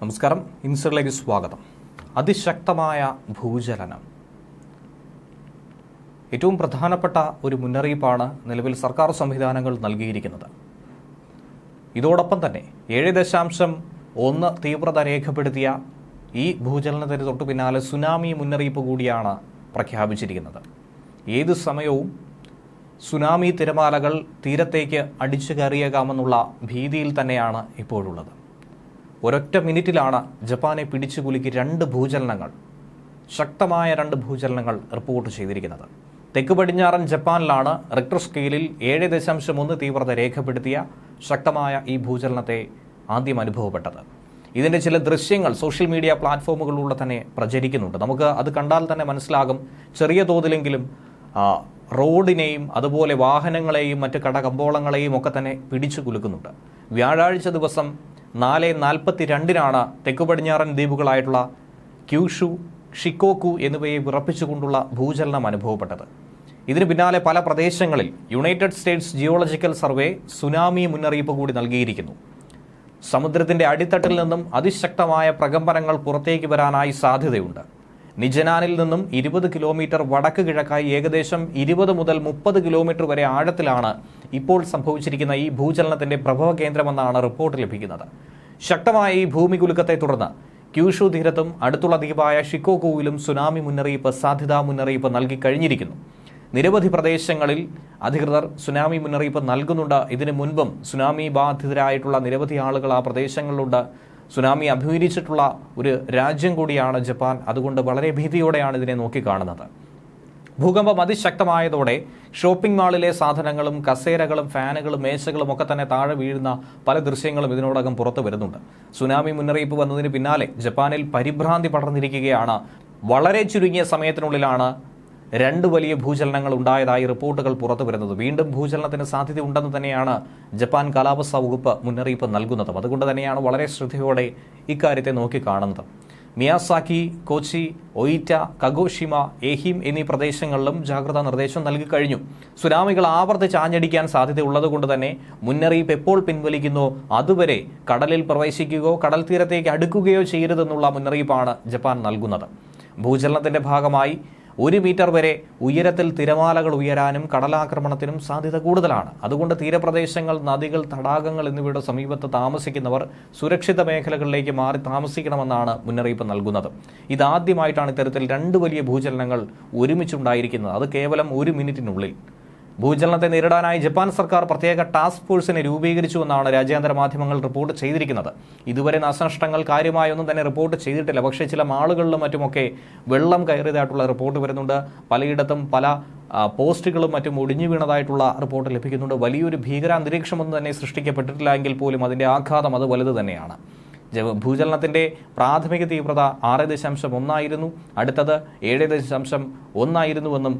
നമസ്കാരം. ഇൻസറിലേക്ക് സ്വാഗതം. അതിശക്തമായ ഭൂചലനം. ഏറ്റവും പ്രധാനപ്പെട്ട ഒരു മുന്നറിയിപ്പാണ് നിലവിൽ സർക്കാർ സംവിധാനങ്ങൾ നൽകിയിരിക്കുന്നത്. ഇതോടൊപ്പം തന്നെ ഏഴ് ദശാംശം ഒന്ന് തീവ്രത രേഖപ്പെടുത്തിയ ഈ ഭൂചലനത്തിന് തൊട്ടു പിന്നാലെ സുനാമി മുന്നറിയിപ്പ് കൂടിയാണ് പ്രഖ്യാപിച്ചിരിക്കുന്നത്. ഏത് സമയവും സുനാമി തിരമാലകൾ തീരത്തേക്ക് അടിച്ചു കയറിയേക്കാമെന്നുള്ള ഭീതിയിൽ തന്നെയാണ് ഇപ്പോഴുള്ളത്. ഒരൊറ്റ മിനിറ്റിലാണ് ജപ്പാനെ പിടിച്ചു കുലുക്കി രണ്ട് ഭൂചലനങ്ങൾ ശക്തമായ രണ്ട് ഭൂചലനങ്ങൾ റിപ്പോർട്ട് ചെയ്തിരിക്കുന്നത്. തെക്ക് പടിഞ്ഞാറൻ ജപ്പാനിലാണ് റിക്ടർ സ്കെയിലിൽ ഏഴ് ദശാംശം ഒന്ന് തീവ്രത രേഖപ്പെടുത്തിയ ശക്തമായ ഈ ഭൂചലനത്തെ ആദ്യം അനുഭവപ്പെട്ടത്. ഇതിന്റെ ചില ദൃശ്യങ്ങൾ സോഷ്യൽ മീഡിയ പ്ലാറ്റ്ഫോമുകളിലൂടെ തന്നെ പ്രചരിക്കുന്നുണ്ട്. നമുക്ക് അത് കണ്ടാൽ തന്നെ മനസ്സിലാകും. ചെറിയ തോതിലെങ്കിലും റോഡിനെയും അതുപോലെ വാഹനങ്ങളെയും മറ്റ് കടകമ്പോളങ്ങളെയും ഒക്കെ തന്നെ പിടിച്ചു കുലുക്കുന്നുണ്ട്. വ്യാഴാഴ്ച ദിവസം നാല് നാൽപ്പത്തി രണ്ടിനാണ് തെക്കു പടിഞ്ഞാറൻ ദ്വീപുകളായിട്ടുള്ള ക്യൂഷു ഷിക്കോക്കു എന്നിവയെ വിറപ്പിച്ചുകൊണ്ടുള്ള ഭൂചലനം അനുഭവപ്പെട്ടത്. ഇതിന് പിന്നാലെ പല പ്രദേശങ്ങളിൽ United States geological survey tsunami മുന്നറിയിപ്പ് കൂടി നൽകിയിരിക്കുന്നു. സമുദ്രത്തിന്റെ അടിത്തട്ടിൽ നിന്നും അതിശക്തമായ പ്രകമ്പനങ്ങൾ പുറത്തേക്ക് വരാനായി സാധ്യതയുണ്ട്. നിജനാനിൽ നിന്നും ഇരുപത് കിലോമീറ്റർ വടക്ക് കിഴക്കായി ഏകദേശം ഇരുപത് മുതൽ മുപ്പത് കിലോമീറ്റർ വരെ ആഴത്തിലാണ് ഇപ്പോൾ സംഭവിച്ചിരിക്കുന്ന ഈ ഭൂചലനത്തിന്റെ പ്രഭവ കേന്ദ്രമെന്നാണ് റിപ്പോർട്ട് ലഭിക്കുന്നത്. ശക്തമായ ഈ ഭൂമികുലുക്കത്തെ തുടർന്ന് ക്യൂഷു തീരത്തും അടുത്തുള്ള ദ്വീപായ ഷിക്കോകോവിലും സുനാമി മുന്നറിയിപ്പ് സാധ്യതാ മുന്നറിയിപ്പ് നൽകി കഴിഞ്ഞിരിക്കുന്നു. നിരവധി പ്രദേശങ്ങളിൽ അധികൃതർ സുനാമി മുന്നറിയിപ്പ് നൽകുന്നുണ്ട്. ഇതിനു മുൻപും സുനാമി ബാധിതരായിട്ടുള്ള നിരവധി ആളുകൾ ആ പ്രദേശങ്ങളിലുണ്ട്. സുനാമി അഭിമുഖീകരിച്ചിട്ടുള്ള ഒരു രാജ്യം കൂടിയാണ് ജപ്പാൻ. അതുകൊണ്ട് വളരെ ഭീതിയോടെയാണ് ഇതിനെ നോക്കിക്കാണുന്നത്. ഭൂകമ്പം അതിശക്തമായതോടെ ഷോപ്പിംഗ് മാളിലെ സാധനങ്ങളും കസേരകളും ഫാനുകളും മേശകളും ഒക്കെ തന്നെ താഴെ വീഴുന്ന പല ദൃശ്യങ്ങളും ഇതിനോടകം പുറത്തു വരുന്നുണ്ട്. സുനാമി മുന്നറിയിപ്പ് വന്നതിന് പിന്നാലെ ജപ്പാനിൽ പരിഭ്രാന്തി പടർന്നിരിക്കുകയാണ്. വളരെ ചുരുങ്ങിയ സമയത്തിനുള്ളിലാണ് രണ്ട് വലിയ ഭൂചലനങ്ങൾ ഉണ്ടായതായി റിപ്പോർട്ടുകൾ പുറത്തു വരുന്നത്. വീണ്ടും ഭൂചലനത്തിന് സാധ്യതയുണ്ടെന്ന് തന്നെയാണ് ജപ്പാൻ കാലാവസ്ഥാ വകുപ്പ് മുന്നറിയിപ്പ് നൽകുന്നതും. അതുകൊണ്ട് തന്നെയാണ് വളരെ ശ്രദ്ധയോടെ ഇക്കാര്യത്തെ നോക്കിക്കാണുന്നത് Miyazaki Kochi Oita Kagoshima Ehime എന്നീ പ്രദേശങ്ങളിലും ജാഗ്രതാ നിർദ്ദേശം നൽകി കഴിഞ്ഞു. സുനാമികൾ ആവർത്തിച്ച് ആഞ്ഞടിക്കാൻ സാധ്യതയുള്ളതുകൊണ്ട് തന്നെ മുന്നറിയിപ്പ് എപ്പോൾ പിൻവലിക്കുന്നോ അതുവരെ കടലിൽ പ്രവേശിക്കുകയോ കടൽ തീരത്തേക്ക് അടുക്കുകയോ ചെയ്യരുതെന്നുള്ള മുന്നറിയിപ്പാണ് ജപ്പാൻ നൽകുന്നത്. ഭൂചലനത്തിന്റെ ഭാഗമായി ഒരു മീറ്റർ വരെ ഉയരത്തിൽ തിരമാലകൾ ഉയരാനും കടലാക്രമണത്തിനും സാധ്യത കൂടുതലാണ്. അതുകൊണ്ട് തീരപ്രദേശങ്ങൾ നദികൾ തടാകങ്ങൾ എന്നിവയുടെ സമീപത്ത് താമസിക്കുന്നവർ സുരക്ഷിത മേഖലകളിലേക്ക് മാറി താമസിക്കണമെന്നാണ് മുന്നറിയിപ്പ് നൽകുന്നത്. ഇതാദ്യമായിട്ടാണ് ഇത്തരത്തിൽ രണ്ട് വലിയ ഭൂചലനങ്ങൾ ഒരുമിച്ചുണ്ടായിരിക്കുന്നത്. അത് കേവലം ഒരു മിനിറ്റിനുള്ളിൽ. ഭൂചലനത്തെ നേരിടാനായി ജപ്പാൻ സർക്കാർ പ്രത്യേക ടാസ്ക് ഫോഴ്സിനെ രൂപീകരിച്ചുവെന്നാണ് രാജ്യാന്തര മാധ്യമങ്ങൾ റിപ്പോർട്ട് ചെയ്തിരിക്കുന്നത്. ഇതുവരെ നാശനഷ്ടങ്ങൾ കാര്യമായൊന്നും തന്നെ റിപ്പോർട്ട് ചെയ്തിട്ടില്ല. പക്ഷേ ചില മാളുകളിലും മറ്റുമൊക്കെ വെള്ളം കയറിയതായിട്ടുള്ള റിപ്പോർട്ട് വരുന്നുണ്ട്. പലയിടത്തും പല പോസ്റ്റുകളും മറ്റും ഒടിഞ്ഞു വീണതായിട്ടുള്ള റിപ്പോർട്ട് ലഭിക്കുന്നുണ്ട്. വലിയൊരു ഭീകരാന്തരീക്ഷമൊന്നും തന്നെ സൃഷ്ടിക്കപ്പെട്ടിട്ടില്ല എങ്കിൽ പോലും അതിന്റെ ആഘാതം അത് വലുത് തന്നെയാണ്. ഭൂചലനത്തിന്റെ പ്രാഥമിക തീവ്രത ആറ് ദശാംശം ഒന്നായിരുന്നു. അടുത്തത് ഏഴ് ദശാംശം ഒന്നായിരുന്നുവെന്നും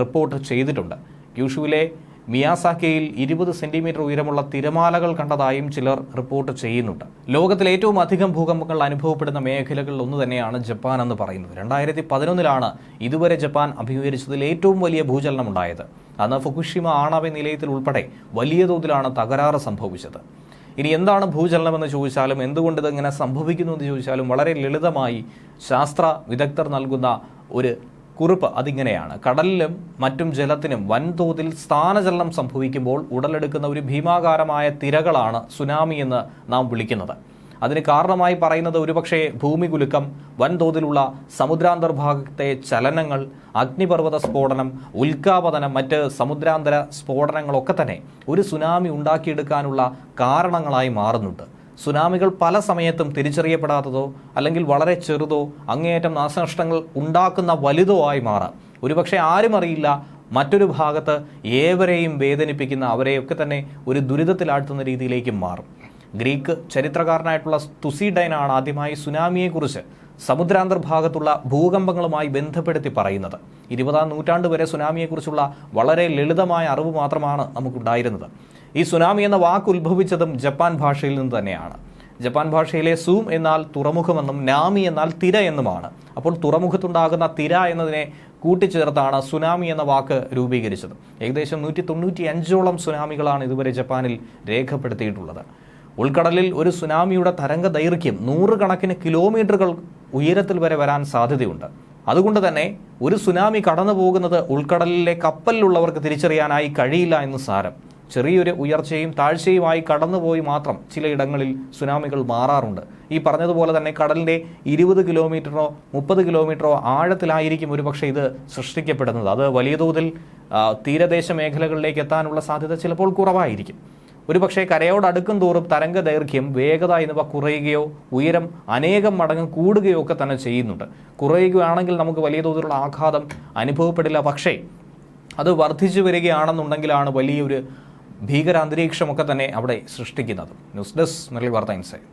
റിപ്പോർട്ട് ചെയ്തിട്ടുണ്ട്. ക്യൂഷുവിലെ മിയാസാക്കയിൽ ഇരുപത് സെന്റിമീറ്റർ ഉയരമുള്ള തിരമാലകൾ കണ്ടതായും ചിലർ റിപ്പോർട്ട് ചെയ്യുന്നുണ്ട്. ലോകത്തിൽ ഏറ്റവും അധികം ഭൂകമ്പങ്ങൾ അനുഭവപ്പെടുന്ന മേഖലകളിൽ ഒന്ന് തന്നെയാണ് ജപ്പാൻ എന്ന് പറയുന്നത്. രണ്ടായിരത്തി പതിനൊന്നിലാണ് ഇതുവരെ ജപ്പാൻ അഭിമുഖീകരിച്ചതിൽ ഏറ്റവും വലിയ ഭൂചലനം ഉണ്ടായത്. അന്ന് ഫുകുഷിമ ആണവ നിലയത്തിൽ ഉൾപ്പെടെ വലിയ തോതിലാണ് തകരാറ് സംഭവിച്ചത്. ഇനി എന്താണ് ഭൂചലനം എന്ന് ചോദിച്ചാലും എന്തുകൊണ്ട് ഇങ്ങനെ സംഭവിക്കുന്നു എന്ന് ചോദിച്ചാലും വളരെ ലളിതമായി ശാസ്ത്ര വിദഗ്ധർ നൽകുന്ന ഒരു കുറിപ്പ് അതിങ്ങനെയാണ്. കടലിലും മറ്റും ജലത്തിനും വൻതോതിൽ സ്ഥാനചലനം സംഭവിക്കുമ്പോൾ ഉടലെടുക്കുന്ന ഒരു ഭീമാകാരമായ തിരകളാണ് സുനാമി എന്ന് നാം വിളിക്കുന്നത്. അതിന് കാരണമായി പറയുന്നത് ഒരുപക്ഷെ ഭൂമികുലുക്കം വൻതോതിലുള്ള സമുദ്രാന്തർഭാഗത്തെ ചലനങ്ങൾ അഗ്നിപർവത സ്ഫോടനം ഉൽക്കാപതനം മറ്റ് സമുദ്രാന്തര സ്ഫോടനങ്ങളൊക്കെ തന്നെ ഒരു സുനാമി ഉണ്ടാക്കിയെടുക്കാനുള്ള കാരണങ്ങളായി മാറുന്നുണ്ട്. സുനാമികൾ പല സമയത്തും തിരിച്ചറിയപ്പെടാത്തതോ അല്ലെങ്കിൽ വളരെ ചെറുതോ അങ്ങേയറ്റം നാശനഷ്ടങ്ങൾ ഉണ്ടാക്കുന്ന വലുതോ ആയി മാറാം. ഒരുപക്ഷെ ആരും അറിയില്ല മറ്റൊരു ഭാഗത്ത് ഏവരെയും വേദനിപ്പിക്കുന്ന അവരെയൊക്കെ തന്നെ ഒരു ദുരിതത്തിലാഴ്ത്തുന്ന രീതിയിലേക്ക് മാറും. ഗ്രീക്ക് ചരിത്രകാരനായിട്ടുള്ള തുസിഡൈനാണ് ആദ്യമായി സുനാമിയെക്കുറിച്ച് സമുദ്രാന്തർഭാഗത്തുള്ള ഭൂകമ്പങ്ങളുമായി ബന്ധപ്പെടുത്തി പറയുന്നത്. ഇരുപതാം നൂറ്റാണ്ട് വരെ സുനാമിയെക്കുറിച്ചുള്ള വളരെ ലളിതമായ അറിവ് മാത്രമാണ് നമുക്കുണ്ടായിരുന്നത്. ഈ സുനാമി എന്ന വാക്ക് ഉത്ഭവിച്ചതും ജപ്പാൻ ഭാഷയിൽ നിന്ന് തന്നെയാണ്. ജപ്പാൻ ഭാഷയിലെ സൂം എന്നാൽ തുറമുഖമെന്നും നാമി എന്നാൽ തിര എന്നുമാണ്. അപ്പോൾ തുറമുഖത്തുണ്ടാകുന്ന തിര എന്നതിനെ കൂട്ടിച്ചേർത്താണ് സുനാമി എന്ന വാക്ക് രൂപീകരിച്ചത്. ഏകദേശം നൂറ്റി തൊണ്ണൂറ്റി അഞ്ചോളം സുനാമികളാണ് ഇതുവരെ ജപ്പാനിൽ രേഖപ്പെടുത്തിയിട്ടുള്ളത്. ഉൾക്കടലിൽ ഒരു സുനാമിയുടെ തരംഗ ദൈർഘ്യം നൂറുകണക്കിന് കിലോമീറ്ററുകൾ ഉയരത്തിൽ വരെ വരാൻ സാധ്യതയുണ്ട്. അതുകൊണ്ട് തന്നെ ഒരു സുനാമി കടന്നു പോകുന്നത് ഉൾക്കടലിലെ കപ്പലിലുള്ളവർക്ക് തിരിച്ചറിയാനായി കഴിയില്ല എന്ന് സാരം. ചെറിയൊരു ഉയർച്ചയും താഴ്ചയുമായി കടന്നുപോയി മാത്രം ചിലയിടങ്ങളിൽ സുനാമികൾ മാറാറുണ്ട്. ഈ പറഞ്ഞതുപോലെ തന്നെ കടലിന്റെ ഇരുപത് കിലോമീറ്ററോ മുപ്പത് കിലോമീറ്ററോ ആഴത്തിലായിരിക്കും ഒരുപക്ഷെ ഇത് സൃഷ്ടിക്കപ്പെടുന്നത്. അത് വലിയ തോതിൽ തീരദേശ മേഖലകളിലേക്ക് എത്താനുള്ള സാധ്യത ചിലപ്പോൾ കുറവായിരിക്കും. ഒരുപക്ഷെ കരയോട് അടുക്കും തോറും തരംഗ ദൈർഘ്യം വേഗത എന്നിവ കുറയുകയോ ഉയരം അനേകം മടങ്ങ് കൂടുകയോ ഒക്കെ തന്നെ ചെയ്യുന്നുണ്ട്. കുറയുകയാണെങ്കിൽ നമുക്ക് വലിയ തോതിലുള്ള ആഘാതം അനുഭവപ്പെടില്ല. പക്ഷേ അത് വർദ്ധിച്ചു വരികയാണെന്നുണ്ടെങ്കിലാണ് വലിയൊരു ഭീകര അന്തരീക്ഷമൊക്കെ തന്നെ അവിടെ സൃഷ്ടിക്കുന്നത്. ന്യൂസ് ഡെസ്ക് മുരളി വാർത്ത ഇൻസൈഡ്.